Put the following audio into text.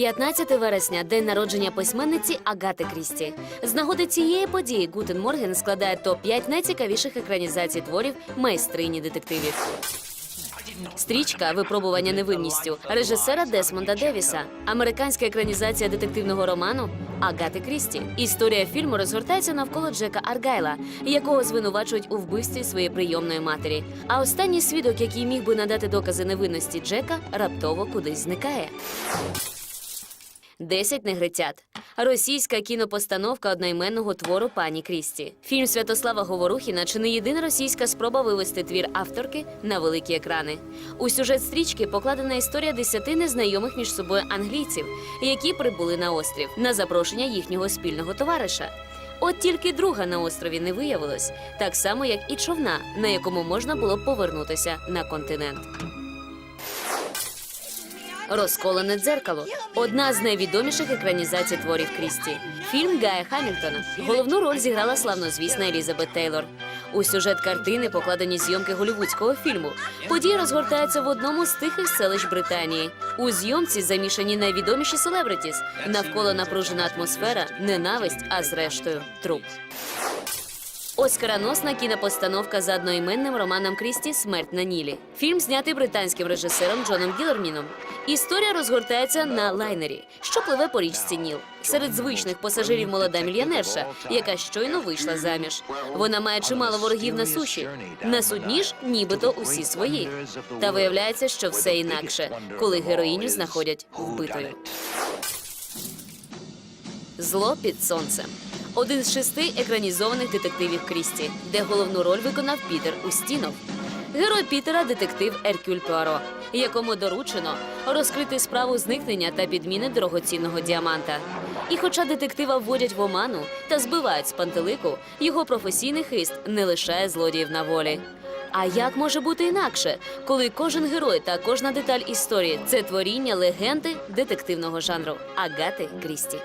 15 вересня день народження письменниці Агати Крісті. З нагоди цієї події Гутен Морген складає топ 5 найцікавіших екранізацій творів майстрині детективів. Стрічка випробування невинністю режисера Десмонда Девіса, американська екранізація детективного роману Агати Крісті. Історія фільму розгортається навколо Джека Аргайла, якого звинувачують у вбивстві своєї прийомної матері. А останній свідок, який міг би надати докази невинності Джека, раптово кудись зникає. Десять негритят. Російська кінопостановка одноіменного твору пані Крісті. Фільм Святослава Говорухіна чи не єдина російська спроба вивести твір авторки на великі екрани. У сюжет стрічки покладена історія десяти незнайомих між собою англійців, які прибули на острів на запрошення їхнього спільного товариша. От тільки друга на острові не виявилось, так само як і човна, на якому можна було повернутися на континент. Розколене дзеркало одна з найвідоміших екранізацій творів Крісті. Фільм Гая Хамільтона. Головну роль зіграла славнозвісна Елізабет Тейлор. У сюжет картини покладені зйомки голівудського фільму. Події розгортаються в одному з тихих селищ Британії. У зйомці замішані найвідоміші селебритіс. Навколо напружена атмосфера, ненависть, а зрештою труп. Оскароносна кінопостановка за одноіменним романом Крісті Смерть на Нілі. Фільм знятий британським режисером Джоном Гілерміном. Історія розгортається на лайнері, що пливе по річці Ніл. Серед звичних пасажирів молода мільйонерша, яка щойно вийшла заміж. Вона має чимало ворогів на суші. На судні ж нібито усі свої. Та виявляється, що все інакше, коли героїню знаходять вбитою. Зло під сонцем. Один з шести екранізованих детективів Крісті, де головну роль виконав Пітер Устінов. Герой Пітера детектив Еркюль Пуаро, якому доручено розкрити справу зникнення та підміни дорогоцінного діаманта. І хоча детектива вводять в оману та збивають з пантелику, його професійний хист не лишає злодіїв на волі. А як може бути інакше, коли кожен герой та кожна деталь історії це творіння легенди детективного жанру Агати Крісті?